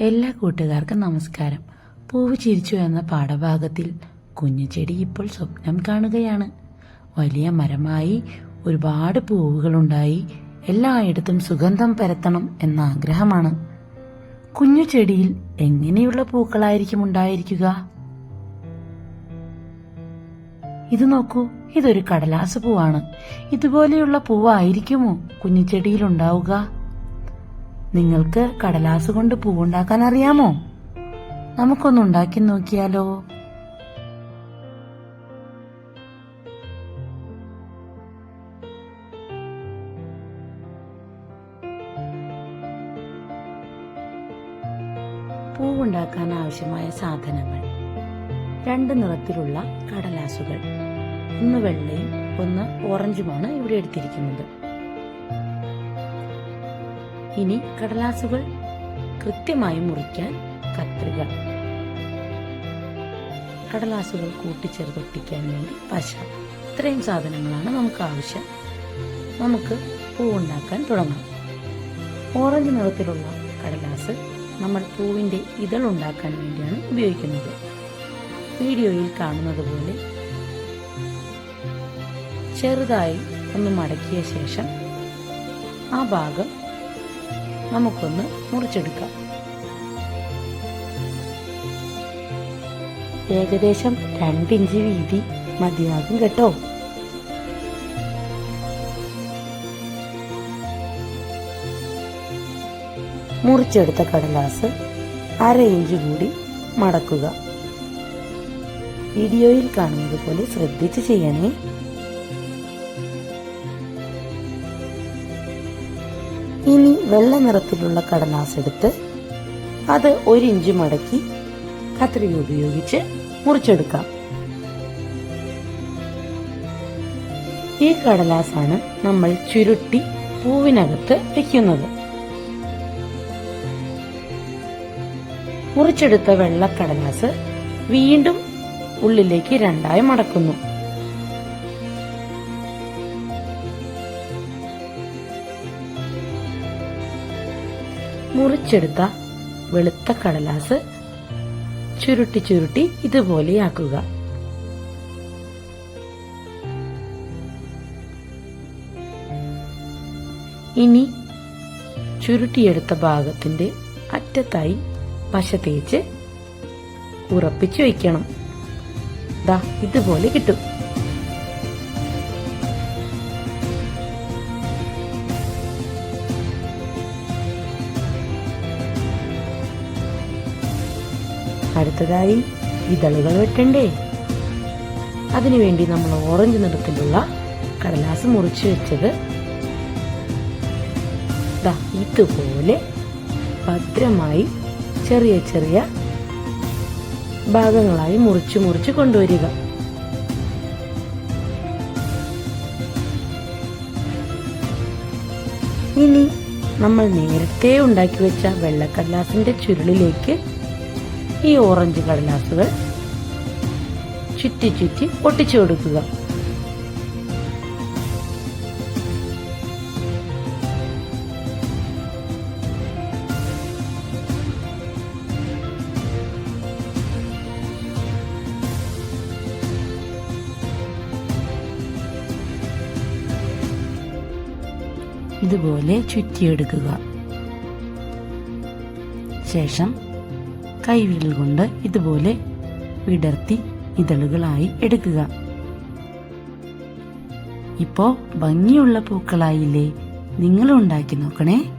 എല്ലാ കൂട്ടുകാർക്കും നമസ്കാരം. പൂവ് ചിരിച്ചു എന്ന പാഠഭാഗത്തിൽ കുഞ്ഞു ചെടി ഇപ്പോൾ സ്വപ്നം കാണുകയാണ്. വലിയ മരമായി ഒരുപാട് പൂവുകളുണ്ടായി. എല്ലായിടത്തും സുഗന്ധം പരത്തണം എന്ന ആഗ്രഹമാണ്. കുഞ്ഞു ചെടിയിൽ എങ്ങനെയുള്ള പൂക്കളായിരിക്കും ഉണ്ടായിരിക്കുക? ഇത് നോക്കൂ ഇതൊരു കടലാസ് പൂവാണ്. ഇതുപോലെയുള്ള പൂവായിരിക്കുമോ കുഞ്ഞു ചെടിയിൽ ഉണ്ടാവുക? നിങ്ങൾക്ക് കടലാസ് കൊണ്ട് പൂവുണ്ടാക്കാൻ അറിയാമോ? നമുക്കൊന്ന് ഉണ്ടാക്കി നോക്കിയാലോ? പൂവുണ്ടാക്കാൻ ആവശ്യമായ സാധനങ്ങൾ. രണ്ട് നിറത്തിലുള്ള കടലാസുകൾ. ഒന്ന് വെള്ളയും ഒന്ന് ഓറഞ്ചുമാണ് ഇവിടെ എടുത്തിരിക്കുന്നത്. ഇനി കടലാസുകൾ കൃത്യമായി മുറിക്കാൻ കത്രിക. കടലാസുകൾ കൂട്ടിച്ചേർത്തൊട്ടിക്കാൻ വേണ്ടി പശ. ഇത്രയും സാധനങ്ങളാണ് നമുക്ക് ആവശ്യം. നമുക്ക് പൂ ഉണ്ടാക്കാൻ തുടങ്ങാം. ഓറഞ്ച് നിറത്തിലുള്ള കടലാസ് നമ്മൾ പൂവിന്റെ ഇതൾ ഉണ്ടാക്കാൻ വേണ്ടിയാണ് ഉപയോഗിക്കുന്നത്. വീഡിയോയിൽ കാണുന്നത് പോലെ ചെറുതായി ഒന്ന് മടക്കിയ ശേഷം ആ ഭാഗം നമുക്കൊന്ന് മുറിച്ചെടുക്കാം. ഏകദേശം രണ്ടിഞ്ച് വീതി മതിയാകും കേട്ടോ. മുറിച്ചെടുത്ത കടലാസ് അര ഇഞ്ച് കൂടി മടക്കുക. വീഡിയോയിൽ കാണുന്നത് പോലെ ശ്രദ്ധിച്ച് ചെയ്യണേ. വെള്ള നിറത്തിലുള്ള കടലാസ് എടുത്ത് അത് ഒരു ഇഞ്ച് മടക്കി കത്രിക ഉപയോഗിച്ച് മുറിച്ചെടുക്കാം. ഈ കടലാസാണ് നമ്മൾ ചുരുട്ടി പൂവിനകത്ത് വെക്കുന്നത്. മുറിച്ചെടുത്ത വെള്ളക്കടലാസ് വീണ്ടും ഉള്ളിലേക്ക് രണ്ടായി മടക്കുന്നു. മുറിച്ചെടുത്ത വെളുത്ത കടലാസ് ചുരുട്ടി ചുരുട്ടി ഇതുപോലെയാക്കുക. ഇനി ചുരുട്ടിയെടുത്ത ഭാഗത്തിന്റെ അറ്റത്തായി പശ തേച്ച് ഉറപ്പിച്ചു വയ്ക്കണം. ദാ ഇതുപോലെ കിട്ടും. അടുത്തതായി ഇതളുകൾ വെട്ടണ്ടേ അതിനുവേണ്ടി നമ്മൾ ഓറഞ്ച് നിറത്തിലുള്ള കടലാസ് മുറിച്ച് വെച്ചത് ഇതുപോലെ ഭദ്രമായി ചെറിയ ചെറിയ ഭാഗങ്ങളായി മുറിച്ച് മുറിച്ച് കൊണ്ടുവരിക. ഇനി നമ്മൾ നേരത്തെ ഉണ്ടാക്കി വെച്ച വെള്ളക്കടലാസിന്റെ ചുരുളിലേക്ക് ഈ ഓറഞ്ച് കടലാസുകൾ ചുറ്റി ചുറ്റി ഒട്ടിച്ചു കൊടുക്കുക. ഇതുപോലെ ചുറ്റിയെടുക്കുക. ശേഷം കൈവിരൽ കൊണ്ട് ഇതുപോലെ വിടർത്തി ഇതളുകളായി എടുക്കുക. ഇപ്പോ ഭംഗിയുള്ള പൂക്കളായില്ലേ? നിങ്ങൾ ഉണ്ടാക്കി നോക്കണേ.